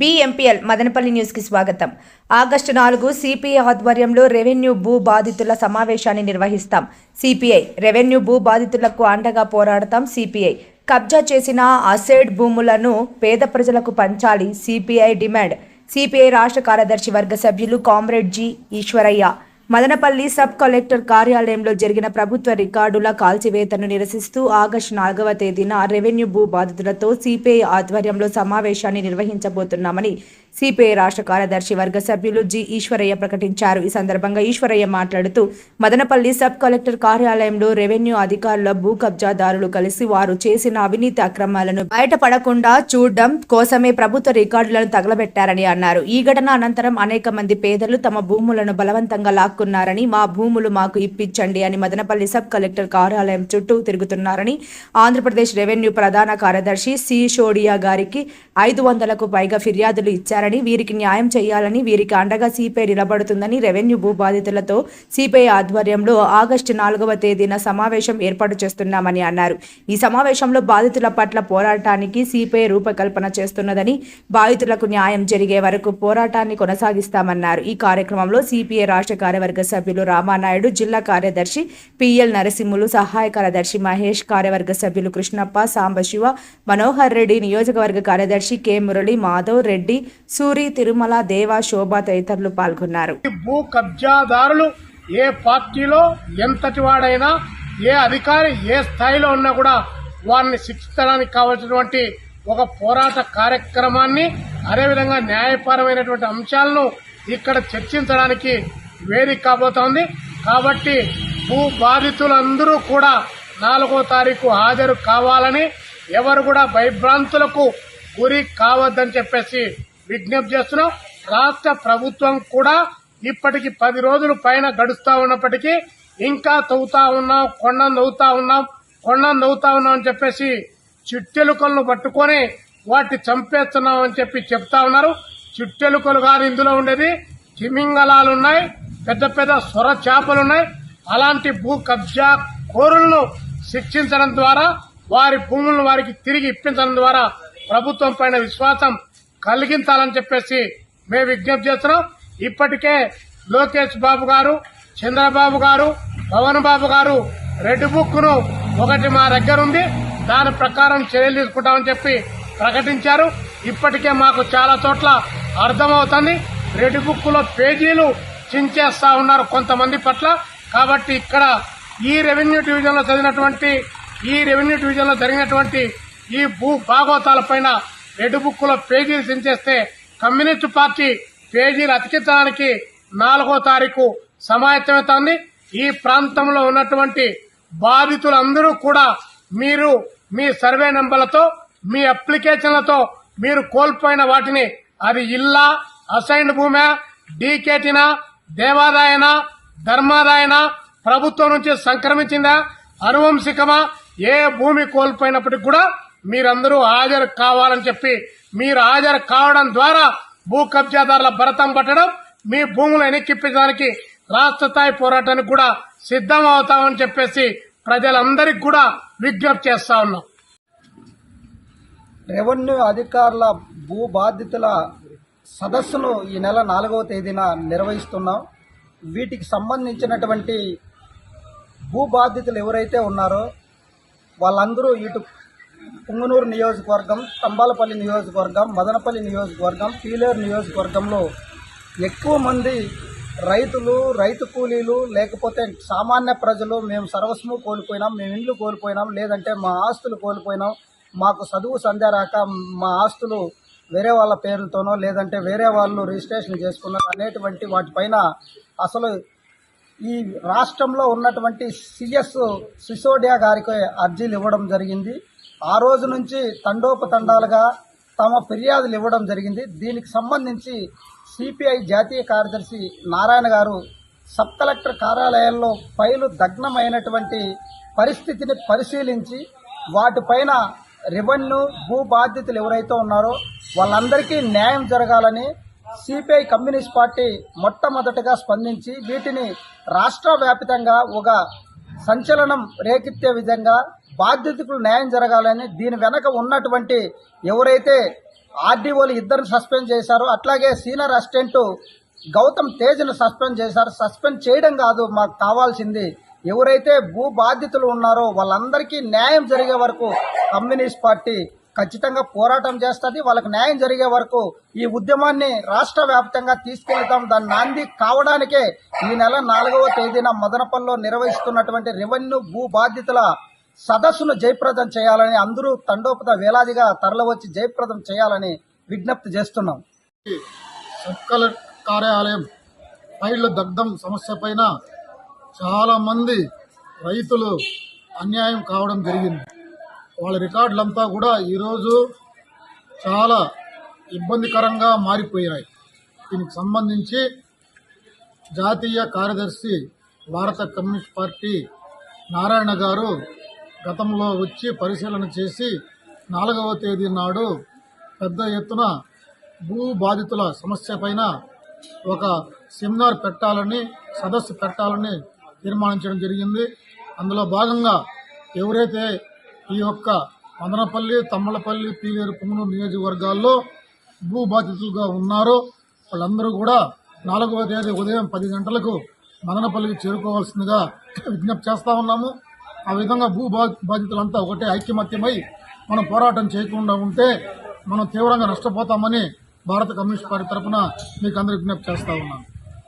బిఎంపీఎల్ మదనపల్లి న్యూస్కి స్వాగతం. ఆగస్టు నాలుగు సిపిఐ ఆధ్వర్యంలో రెవెన్యూ భూ బాధితుల సమావేశాన్ని నిర్వహిస్తాం. సిపిఐ రెవెన్యూ భూ బాధితులకు అండగా పోరాడతాం సిపిఐ. కబ్జా చేసిన అసెడ్ భూములను పేద ప్రజలకు పంచాలి సిపిఐ డిమాండ్. సిపిఐ రాష్ట్ర కార్యదర్శి వర్గ సభ్యులు comrade G Eshwaraiah. Madanapalle sub collector కార్యాలయంలో జరిగిన ప్రభుత్వ రికార్డుల కాల్చివేతను నిరసిస్తూ ఆగస్టు నాలుగవ తేదీన రెవెన్యూ భూ బాధితులతో సిపిఐ ఆధ్వర్యంలో సమావేశాన్ని నిర్వహించబోతున్నామని సిపిఐ రాష్ట్ర కార్యదర్శి వర్గ సభ్యులు జి ఈశ్వరయ్య ప్రకటించారు. ఈ సందర్భంగా ఈశ్వరయ్య మాట్లాడుతూ మదనపల్లి సబ్ కలెక్టర్ కార్యాలయంలో రెవెన్యూ అధికారుల భూ కబ్జాదారులు కలిసి వారు చేసిన అవినీతి అక్రమాలను బయటపడకుండా చూడడం కోసమే ప్రభుత్వ రికార్డులను తగలబెట్టారని అన్నారు. ఈ ఘటన అనంతరం అనేక మంది పేదలు తమ భూములను బలవంతంగా లాక్కున్నారని మా భూములు మాకు ఇప్పించండి అని మదనపల్లి సబ్ కలెక్టర్ కార్యాలయం చుట్టూ తిరుగుతున్నారని ఆంధ్రప్రదేశ్ రెవెన్యూ ప్రధాన కార్యదర్శి సి షోడియా గారికి ఐదు వందలకు పైగా ఫిర్యాదులు ఇచ్చారని వీరికి న్యాయం చేయాలని వీరికి అండగా సిపిఐ నిలబడుతుందని రెవెన్యూ భూ బాధితులతో సిపిఐ ఆధ్వర్యంలో ఆగస్టు నాలుగవ తేదీన సమావేశం ఏర్పాటు చేస్తున్నామని అన్నారు. ఈ సమావేశంలో బాధితుల పట్ల పోరాటానికి సిపిఐ రూపకల్పన చేస్తున్నదని బాధితులకు న్యాయం జరిగే వరకు పోరాటాన్ని కొనసాగిస్తామన్నారు. ఈ కార్యక్రమంలో సిపిఐ రాష్ట్ర కార్యవర్గ సభ్యులు రామానాయుడు జిల్లా కార్యదర్శి పిఎల్ నరసింహులు సహాయ కార్యదర్శి మహేష్ కార్యవర్గ సభ్యులు కృష్ణప్ప సాంబశివ మనోహర్ రెడ్డి నియోజకవర్గ కార్యదర్శి కె మురళి మాధవ్ రెడ్డి సూరి తిరుమల దేవ శోభ తదితరులు పాల్గొన్నారు. ఈ భూ కబ్జాదారులు ఏ పార్టీలో ఎంతటి వాడైనా ఏ అధికారి ఏ స్థాయిలో ఉన్నా కూడా వారిని శిక్షించడానికి కావలసినటువంటి ఒక పోరాట కార్యక్రమాన్ని అదేవిధంగా న్యాయపరమైనటువంటి అంశాలను ఇక్కడ చర్చించడానికి వేదిక కాబోతోంది. కాబట్టి భూ బాధితులందరూ కూడా నాలుగో తారీఖు హాజరు కావాలని ఎవరు కూడా భయభ్రాంతులకు గురి కావద్దని చెప్పేసి విజ్ఞప్తి చేస్తున్నాం. రాష్ట్ర ప్రభుత్వం కూడా ఇప్పటికి పది రోజులు పైన గడుస్తా ఉన్నప్పటికీ ఇంకా తవ్వుతా ఉన్నాం కొండ నవ్వుతా ఉన్నాం కొండ నవ్వుతా ఉన్నాం అని చెప్పేసి చిట్టెలుకలను పట్టుకొని వాటిని చంపేస్తున్నాం అని చెప్పి చెప్తా ఉన్నారు. చిట్టెలుకలు కాదు ఇందులో ఉండేది తిమింగలాలు ఉన్నాయి పెద్ద పెద్ద సొర చేపలున్నాయి అలాంటి భూ కబ్జా కోరులను శిక్షించడం ద్వారా వారి భూములను వారికి తిరిగి ఇప్పించడం ద్వారా ప్రభుత్వం పైన విశ్వాసం కలిగించాలని చెప్పేసి మేము విజ్ఞప్తి చేస్తున్నాం. ఇప్పటికే లోకేష్ బాబు గారు చంద్రబాబు గారు పవన్ బాబు గారు రెడ్ బుక్ను ఒకటి మా దగ్గర ఉంది. దాని ప్రకారం చర్యలు తీసుకుంటామని చెప్పి ప్రకటించారు. ఇప్పటికే మాకు చాలా చోట్ల అర్థమవుతుంది. రెడ్ బుక్లో పేజీలు చించేస్తా ఉన్నారు కొంతమంది పట్ల. కాబట్టి ఇక్కడ ఈ రెవెన్యూ డివిజన్లో చదివినటువంటి ఈ రెవెన్యూ డివిజన్లో జరిగినటువంటి ఈ భూ భాగవతాలపైన రెడ్ బుక్లో పేజీలు సించేస్తే కమ్యూనిస్టు పార్టీ పేజీలు అతికించడానికి నాలుగో తారీఖు సమాయత్తమవుతోంది ఈ ప్రాంతంలో ఉన్నటువంటి బాధితులందరూ కూడా మీరు మీ సర్వే నెంబర్లతో మీ అప్లికేషన్లతో మీరు కోల్పోయిన వాటిని అది ఇల్లా అసైన్డ్ భూమి డీకేటినా దేవాదాయనా ధర్మాదాయనా ప్రభుత్వం నుంచి సంక్రమించిందా అనువంశికమా ఏ భూమి కోల్పోయినప్పటికి కూడా మీరందరూ హాజరు కావాలని చెప్పి మీరు హాజరు కావడం ద్వారా భూ కబ్జాదారుల భరతం పట్టడం మీ భూములు వెనక్కిప్పించడానికి రాష్ట్ర స్థాయి పోరాటానికి కూడా సిద్ధం అవుతామని చెప్పేసి ప్రజలందరికీ కూడా విజ్ఞప్తి చేస్తా ఉన్నాం. రెవెన్యూ అధికారుల భూ బాధితుల సదస్సును ఈ నెల నాలుగవ తేదీన నిర్వహిస్తున్నాం. వీటికి సంబంధించినటువంటి భూ బాధితులు ఎవరైతే ఉన్నారో వాళ్ళందరూ ఇటు పుంగనూరు నియోజకవర్గం తంబాలపల్లి నియోజకవర్గం మదనపల్లి నియోజకవర్గం పీలేరు నియోజకవర్గంలో ఎక్కువ మంది రైతులు రైతు కూలీలు లేకపోతే సామాన్య ప్రజలు మేము సర్వస్వము కోల్పోయినాం మేము ఇండ్లు కోల్పోయినాం లేదంటే మా ఆస్తులు కోల్పోయినాం మాకు చదువు సంధ్యారాక మా ఆస్తులు వేరే వాళ్ళ పేర్లతోనో లేదంటే వేరే వాళ్ళు రిజిస్ట్రేషన్ చేసుకున్నారు అనేటువంటి వాటిపైన అసలు ఈ రాష్ట్రంలో ఉన్నటువంటి సిఎస్ సిసోడియా గారికి అర్జీలు ఇవ్వడం జరిగింది. ఆ రోజు నుంచి తండోపతండాలుగా తమ ఫిర్యాదులు ఇవ్వడం జరిగింది. దీనికి సంబంధించి సిపిఐ జాతీయ కార్యదర్శి నారాయణ గారు సబ్ కలెక్టర్ కార్యాలయాల్లో ఫైలు దగ్నమైనటువంటి పరిస్థితిని పరిశీలించి వాటిపైన రెవెన్యూ భూ బాధ్యతలు ఎవరైతే ఉన్నారో వాళ్ళందరికీ న్యాయం జరగాలని సిపిఐ కమ్యూనిస్ట్ పార్టీ మొట్టమొదటగా స్పందించి వీటిని రాష్ట్ర వ్యాప్తంగా ఒక సంచలనం రేకెత్తే విధంగా బాధ్యతకు న్యాయం జరగాలని దీని వెనక ఉన్నటువంటి ఎవరైతే ఆర్డీఓలు ఇద్దరిని సస్పెండ్ చేశారో అట్లాగే సీనియర్ అసిస్టెంట్ గౌతమ్ తేజ్ను సస్పెండ్ చేశారు. సస్పెండ్ చేయడం కాదు మాకు కావాల్సింది. ఎవరైతే భూ బాధితులు ఉన్నారో వాళ్ళందరికీ న్యాయం జరిగే వరకు కమ్యూనిస్ట్ పార్టీ ఖచ్చితంగా పోరాటం చేస్తుంది. వాళ్ళకి న్యాయం జరిగే వరకు ఈ ఉద్యమాన్ని రాష్ట్ర వ్యాప్తంగా తీసుకెళ్తాం. దాని నాంది కావడానికే ఈ నెల నాలుగవ తేదీన మదనపల్లిలో నిర్వహిస్తున్నటువంటి రెవెన్యూ భూ బాధితుల సదస్సును జయప్రదం చేయాలని అందరూ తండోపద వేలాదిగా తరలివచ్చి జయప్రదం చేయాలని విజ్ఞప్తి చేస్తున్నాం. సబ్ కలెక్టర్ కార్యాలయం ఫైళ్ళ దగ్ధం సమస్య పైన చాలామంది రైతులు అన్యాయం కావడం జరిగింది. వాళ్ళ రికార్డులంతా కూడా ఈరోజు చాలా ఇబ్బందికరంగా మారిపోయాయి. దీనికి సంబంధించి జాతీయ కార్యదర్శి భారత కమ్యూనిస్ట్ పార్టీ నారాయణ గారు గతంలో వచ్చి పరిశీలన చేసి నాలుగవ తేదీ నాడు పెద్ద ఎత్తున భూ బాధితుల సమస్య పైన ఒక సెమినార్ పెట్టాలని సదస్సు పెట్టాలని తీర్మానించడం జరిగింది. అందులో భాగంగా ఎవరైతే ఈ యొక్క మదనపల్లి తమ్మలపల్లి పీలేరు పుంగనూరు నియోజకవర్గాల్లో భూ బాధితులుగా ఉన్నారో వాళ్ళందరూ కూడా నాలుగవ తేదీ ఉదయం పది గంటలకు మదనపల్లికి చేరుకోవాల్సిందిగా విజ్ఞప్తి చేస్తా ఉన్నాము. ఆ విధంగా భూ బాధితులంతా ఒకటే ఐక్యమత్యమై మనం పోరాటం చేయకుండా ఉంటే మనం తీవ్రంగా నష్టపోతామని భారత కమ్యూనిస్ట్ పార్టీ తరఫున మీకు అందరికి విజ్ఞప్తి చేస్తా ఉన్నాను.